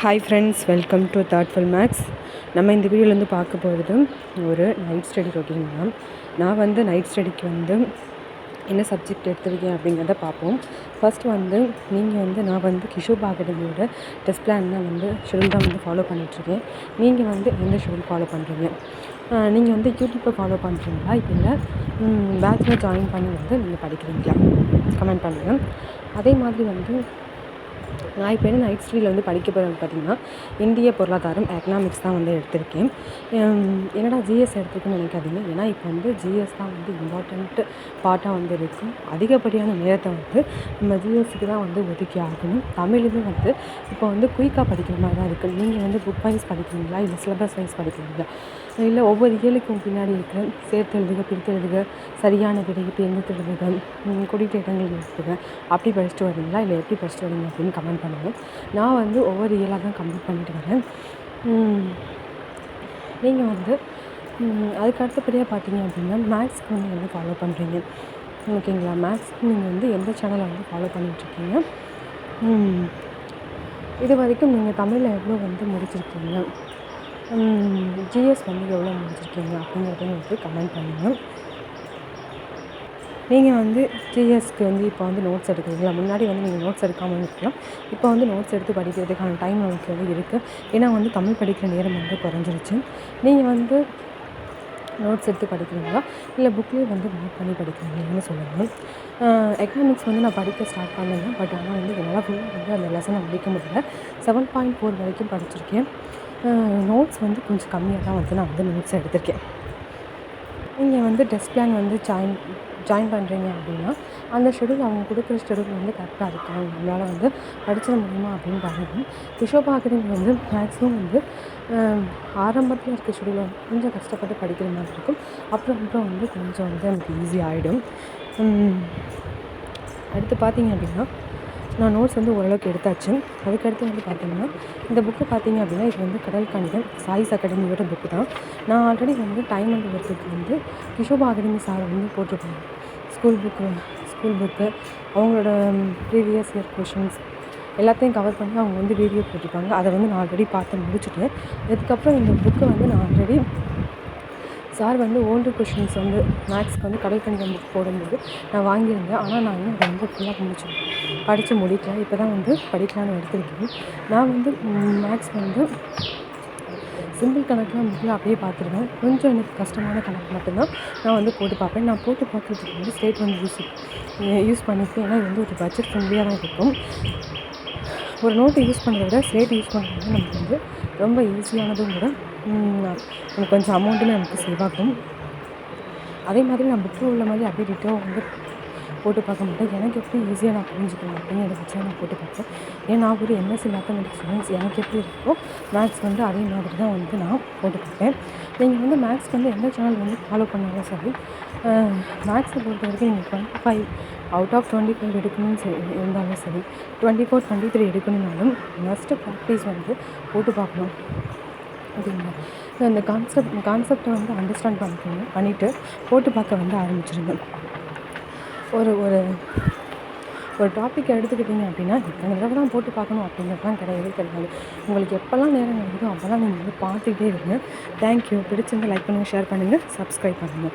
Hi friends welcome to Thoughtful Maths நம்ம இந்த வீடியோவில் வந்து பார்க்க போகிறது ஒரு நைட் ஸ்டடி ரொட்டீன் தான். நான் வந்து நைட் ஸ்டடிக்கு வந்து என்ன சப்ஜெக்ட் எடுத்துருக்கேன் அப்படிங்கிறத பார்ப்போம். ஃபர்ஸ்ட் வந்து நீங்கள் வந்து நான் வந்து கிஷோப் அகாடமியோட டெஸ்ட் பிளான் தான் வந்து ஷெடியூல் தான் வந்து ஃபாலோ பண்ணிகிட்ருக்கேன் நீங்கள் வந்து எந்த ஷெடியூல் ஃபாலோ பண்ணுறீங்க நீங்கள் வந்து யூடியூப்பை ஃபாலோ பண்ணுறீங்களா இல்லை பேட்சில் ஜாயின் பண்ணி வந்து நீங்கள் படிக்கிறீங்களா? கமெண்ட் பண்ணுங்கள் அதே மாதிரி வந்து நான் இப்போ என்ன நைட் ஸ்டடியில் வந்து படிக்க போகிறது பார்த்தீங்கன்னா இந்திய பொருளாதாரம் எக்கனாமிக்ஸ் தான் வந்து எடுத்திருக்கேன். என்னடா ஜிஎஸ் எடுத்திருக்குன்னு நினைக்காதீங்க. ஏன்னா இப்போ வந்து ஜிஎஸ் தான் வந்து இம்பார்ட்டண்ட்டு பார்ட்டாக வந்து இருக்குது அதிகப்படியான நேரத்தை வந்து நம்ம ஜிஎஸ்க்கு தான் வந்து ஒதுக்கி ஆகணும். தமிழுமே வந்து இப்போ வந்து குயிக்காக படிக்கிற மாதிரி தான் இருக்குது நீங்கள் வந்து புக் வைஸ் படிக்கிறீங்களா? இல்லை சிலபஸ் வைஸ் படிக்கிறீங்களா? இல்லை ஒவ்வொரு இயலுக்கும் பின்னாடி இருக்கிற சேர்த்து எழுதுக பிரித்து எழுதுக சரியான விடையை தேர்ந்தெடுத்து எழுதுக குறித்த இடங்கள் எழுதுக. அப்படி படிச்சுட்டு வரீங்களா? இல்லை எப்படி படிச்சுட்டு வரீங்க அப்படின்னு கமெண்ட் பண்ணுங்கள் நான் வந்து ஒவ்வொரு இயலாக தான் கம்ப்ளீட் பண்ணிட்டு வரேன். நீங்கள் வந்து அதுக்கு அடுத்தபடியாக பார்த்தீங்க அப்படின்னா மேக்ஸ்க்கு வந்து என்ன ஃபாலோ பண்ணுறீங்க ஓகேங்களா மேக்ஸ்க்கு நீங்கள் வந்து எந்த சேனலை வந்து ஃபாலோ பண்ணிகிட்ருக்கீங்க இது வரைக்கும் நீங்கள் தமிழில் எவ்வளோ வந்து முடிச்சிருக்கீங்க? ஜிஎஸ் வந்து எவ்வளோ முடிச்சிருக்கீங்க? அப்படிங்கிறதையும் வந்து கமெண்ட் பண்ணுங்கள் நீங்கள் வந்து ஜிஎஸ்க்கு வந்து இப்போ வந்து நோட்ஸ் எடுக்கிறீங்களா? முன்னாடி வந்து நீங்கள் நோட்ஸ் எடுக்காமல் இருக்கலாம் இப்போ வந்து நோட்ஸ் எடுத்து படிக்கிறதுக்கான டைம் நமக்கு வந்து இருக்குது ஏன்னா வந்து தமிழ் படிக்கிற நேரம் வந்து குறைஞ்சிருச்சு. நீங்கள் வந்து நோட்ஸ் எடுத்து படிக்கிறீங்களா? இல்லை புக்லேயே வந்து நோட் பண்ணி படிக்கிறீங்கன்னு சொல்லுங்கள் எக்கனாமிக்ஸ் வந்து நான் படிக்க ஸ்டார்ட் பண்ணேன். பட் ஆனால் வந்து என்னால் ஃபுல்லாக வந்து அந்த லெசனை முடிக்க முடியல. செவன் பாயிண்ட் ஃபோர் வரைக்கும் படிச்சிருக்கேன். நோட்ஸ் வந்து கொஞ்சம் கம்மியாக தான் வந்து நான் வந்து நோட்ஸ் எடுத்திருக்கேன். நீங்கள் வந்து டெஸ்ட் பிளான் வந்து ஜாயின் ஜாயின் பண்ணுறீங்க அப்படின்னா அந்த ஷெடியூல் அவங்க கொடுக்குற ஷெடியூல் வந்து கரெக்டாக இருக்கும் உங்களால் வந்து படிச்சிட முடியுமா அப்படின்னு பாருங்கள் கிஷோபா அகாடமி வந்து மேக்ஸிமம் வந்து ஆரம்பத்தில் இருக்க ஷெடியூல் வந்து கொஞ்சம் கஷ்டப்பட்டு படிக்கிற மாதிரி இருக்கும். அப்புறம் அப்புறம் வந்து கொஞ்சம் வந்து எனக்கு ஈஸி ஆகிடும் அடுத்து பார்த்தீங்க அப்படின்னா நான் நோட்ஸ் வந்து ஓரளவுக்கு எடுத்தாச்சு. அதுக்கடுத்து வந்து பார்த்திங்கன்னா இந்த புக்கு பார்த்திங்க அப்படின்னா இது வந்து கடல் கணிதம் சாய்ஸ் அகாடமியோட புக்கு தான். நான் ஆல்ரெடி வந்து டைம் அண்ட் ஒர்க்குக்கு வந்து கிஷோபா அகாடமி சார் வந்து போட்டிருப்பாங்க ஸ்கூல் புக்கு ஸ்கூல் புக்கு அவங்களோட ப்ரீவியஸ் இயர் கொஷின்ஸ் எல்லாத்தையும் கவர் பண்ணி அவங்க வந்து வீடியோ போட்டிருப்பாங்க அதை வந்து நான் ஆல்ரெடி பார்த்து முடிச்சுட்டு அதுக்கப்புறம் இந்த புக்கை வந்து நான் ஆல்ரெடி சார் வந்து ஓல்டு கொஷின்ஸ் வந்து மேக்ஸ்க்கு வந்து கடல் கணிதம் புக் போடும்போது நான் வாங்கியிருந்தேன். ஆனால் நான் இன்னும் அதை வந்து ஃபுல்லாக முடிச்சு படித்து முடிக்கல. இப்போ தான் வந்து படிக்கலான்னு எடுத்துருக்கேன். நான் வந்து மேக்ஸ் வந்து சிம்பிள் கணக்கெலாம் புக்கில் அப்படியே பார்த்துருவேன். கொஞ்சம் எனக்கு கஷ்டமான கணக்கு மட்டும்தான் நான் வந்து போட்டு பார்ப்பேன். நான் போட்டு பார்க்குறதுக்கு வந்து ஸ்டேட் வந்து யூஸ் யூஸ் பண்ணிப்பேன் ஏன்னா இது வந்து ஒரு பட்ஜெட் ஃப்ரெண்ட்லியாக தான் இருக்கும். ஒரு நோட்டு யூஸ் பண்ணுறத விட ஸ்லேட் யூஸ் பண்ணுறது நமக்கு வந்து ரொம்ப ஈஸியானதும் கூட கொஞ்சம் அமௌண்ட்டுமே நமக்கு சேவ் ஆகும் அதே மாதிரி நான் புக்கில் உள்ள மாதிரி அப்படியே டிட்டோ வந்து போட்டு பார்க்க மாட்டேன். எனக்கு எப்படி ஈஸியாக நான் புரிஞ்சுக்கணும் அப்படிங்கிறத வச்சு நான் போட்டு பார்ப்பேன். ஏன்னா நான் ஒரு எம்எஸ்சி மேத்தமெட்டிக்ஸ் ஸ்டூடெண்ட்ஸ் எனக்கு எப்படி இருக்கோ மேக்ஸ் வந்து அதே மாதிரி தான் வந்து நான் போட்டு பார்ப்பேன். நீங்கள் வந்து மேக்ஸ் வந்து எந்த சேனல் வந்து ஃபாலோ பண்ணாலும் சரி மேக்ஸை பொறுத்த வரைக்கும் நீங்கள் twenty five out of twenty five எடுக்கணும்னு சரி இருந்தாலும் சரி டுவெண்ட்டி ஃபோர் டுவெண்ட்டி த்ரீ எடுக்கணும்னாலும் ஃபஸ்ட்டு ப்ராக்டிஸ் வந்து போட்டு பார்க்கணும். ஓகேங்களா அந்த கான்செப்ட் கான்செப்டை வந்து அண்டர்ஸ்டாண்ட் பண்ணிக்கோங்க பண்ணிவிட்டு போட்டு பார்க்க வந்து ஆரம்பிச்சிருங்க ஒரு ஒரு ஒரு டாப்பிக் எடுத்துக்கிட்டிங்க அப்படின்னா இத்தனை தடவை தான் போட்டு பார்க்கணும் அப்படிங்கிறதுலாம் கிடையவே கிடையாது. உங்களுக்கு எப்போல்லாம் நேரம் கிடைக்குதோ அப்போல்லாம் நீங்கள் வந்து பார்த்துக்கிட்டே இருங்க. தேங்க்யூ பிடிச்சிருந்து லைக் பண்ணுங்கள் ஷேர் பண்ணுங்கள் சப்ஸ்கிரைப் பண்ணுங்கள்